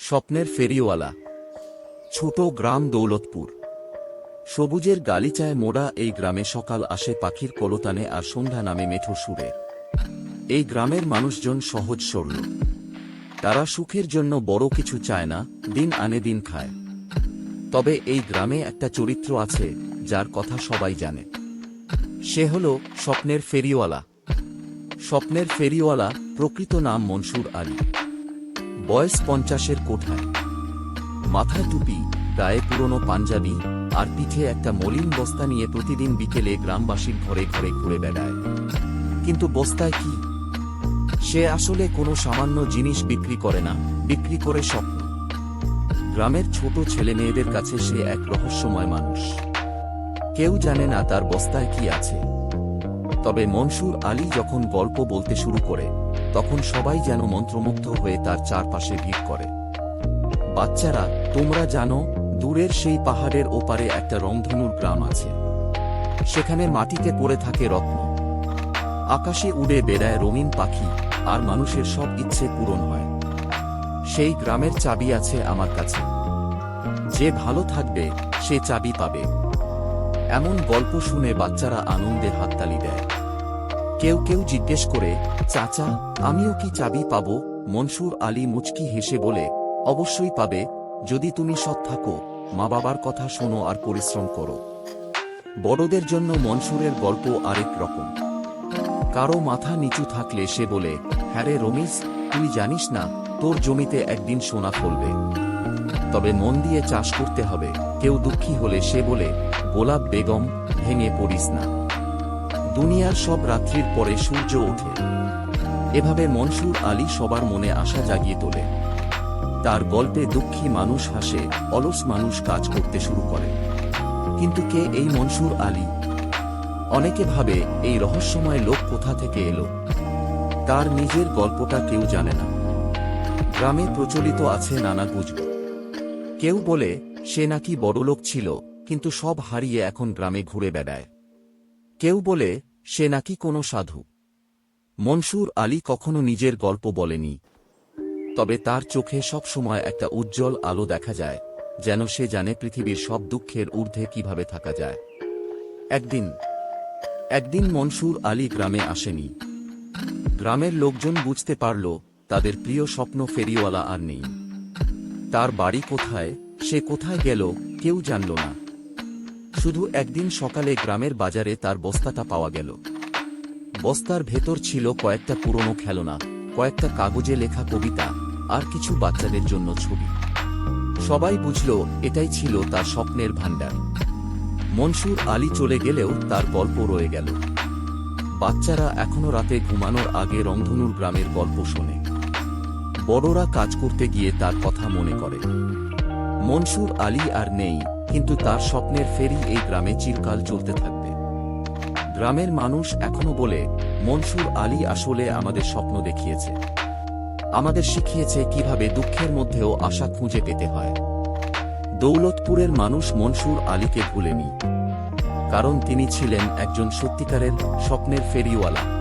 স্বপ্নের ফেরিওয়ালা। ছোট গ্রাম দৌলতপুর। সবুজের গালিচায় মোড়া এই গ্রামে সকাল আসে পাখির কলতানে আর সন্ধ্যা নামে মেঠো সুরে। এই গ্রামের মানুষজন সহজ সরল। তারা সুখের জন্য বড় কিছু চায় না, দিন আনে দিন খায়। তবে এই গ্রামে একটা চরিত্র আছে, যার কথা সবাই জানে। সে হল স্বপ্নের ফেরিওয়ালা। স্বপ্নের ফেরিওয়ালা প্রকৃত নাম মনসুর আলী। বয়স পঞ্চাশের কোঠায়। মাথায় টুপি, গায়ে পুরনো পাঞ্জাবি আর পিঠে একটা মলিন বস্তা নিয়ে প্রতিদিন বিকেলে গ্রামবাসীর ঘরে ঘরে ঘুরে বেড়ায়। কিন্তু বস্তায় কি? সে আসলে কোনো সামান্য জিনিস বিক্রি করে না, বিক্রি করে স্বপ্ন। গ্রামের ছোট ছেলে মেয়েদের কাছে সে এক রহস্যময় মানুষ। কেউ জানে না তার বস্তায় কি আছে। তবে মনসুর আলী যখন গল্প বলতে শুরু করে তখন সবাই যেন মন্ত্রমুগ্ধ হয়ে তার চারপাশে ভিড় করে। বাচ্চারা, তোমরা জানো, দূরের সেই পাহাড়ের ওপারে একটা রংধনুর গ্রাম আছে। সেখানে মাটিতে পড়ে থাকে রত্ন। আকাশে উড়ে বেড়ায় রঙিন পাখি, আর মানুষের সব ইচ্ছে পূরণ হয়। সেই গ্রামের চাবি আছে আমার কাছে। যে ভালো থাকবে, সে চাবি পাবে। এমন গল্প শুনে বাচ্চারা আনন্দে হাততালি দেয়। কেউ কেউ জিজ্ঞেস করে, চাচা, আমিও কি চাবি পাব? মনসুর আলী মুচকি হেসে বলে, অবশ্যই পাবে, যদি তুমি সৎ থাকো। মা বাবার কথা শোনো আর পরিশ্রম করো। বড়দের জন্য মনসুরের গল্প আরেক রকম। কারও মাথা নিচু থাকলে সে বলে হ্যাঁ রে রমিজ তুই জানিস না, তোর জমিতে একদিন সোনা ফলবে। তবে মন দিয়ে চাষ করতে হবে। কেউ দুঃখী হলে সে বলে, গোলাপ, বেগম, ভেঙে পড়িস না। দুনিয়ার সব রাত্রির পরে সূর্য ওঠে। এভাবে মনসুর আলী সবার মনে আশা জাগিয়ে তোলে। তার গল্পে দুঃখী মানুষ হাসে, অলস মানুষ কাজ করতে শুরু করে। কিন্তু কে এই মনসুর আলী? অনেকে ভাবে এই রহস্যময় লোক কোথা থেকে এলো? তার নিজের গল্পটা কেউ জানে না। গ্রামে প্রচলিত আছে নানা গুজব। কেউ বলে, সে নাকি বড়লোক ছিল, কিন্তু সব হারিয়ে এখন গ্রামে ঘুরে বেড়ায়। কেউ বলে, সে নাকি কোনো সাধু। মনসুর আলী কখনো নিজের গল্প বলেনি। তবে তার চোখে সব সময় একটা উজ্জ্বল আলো দেখা যায়, যেন সে জানে পৃথিবীর সব দুঃখের ঊর্ধ্বে কীভাবে থাকা যায়। একদিন একদিন মনসুর আলী গ্রামে আসেনি। গ্রামের লোকজন বুঝতে পারল, তাদের প্রিয় স্বপ্ন ফেরিওয়ালা আর নেই। তার বাড়ি কোথায়, সে কোথায় গেল, কেউ জানল না। শুধু একদিন সকালে গ্রামের বাজারে তার বস্তাটা পাওয়া গেল। বস্তার ভেতর ছিল কয়েকটা পুরনো খেলনা, কয়েকটা কাগজে লেখা কবিতা, আর কিছু বাচ্চাদের জন্য ছবি। সবাই বুঝল এটাই ছিল তার স্বপ্নের ভাণ্ডার। মনসুর আলী চলে গেলেও তার গল্প রয়ে গেল। বাচ্চারা এখনও রাতে ঘুমানোর আগে রংধনুর গ্রামের গল্প শোনে। বড়রা কাজ করতে গিয়ে তার কথা মনে করে। মনসুর আলী আর নেই কিন্তু তার স্বপ্নের ফেরি এই গ্রামে চিরকাল চলতে থাকবে। গ্রামের মানুষ এখনও বলে, মনসুর আলী আসলে আমাদের স্বপ্ন দেখিয়েছে। আমাদের শিখিয়েছে কীভাবে দুঃখের মধ্যেও আশা খুঁজে পেতে হয়। দৌলতপুরের মানুষ মনসুর আলীকে ভুলেনি। কারণ তিনি ছিলেন একজন সত্যিকারের স্বপ্নের ফেরিওয়ালা।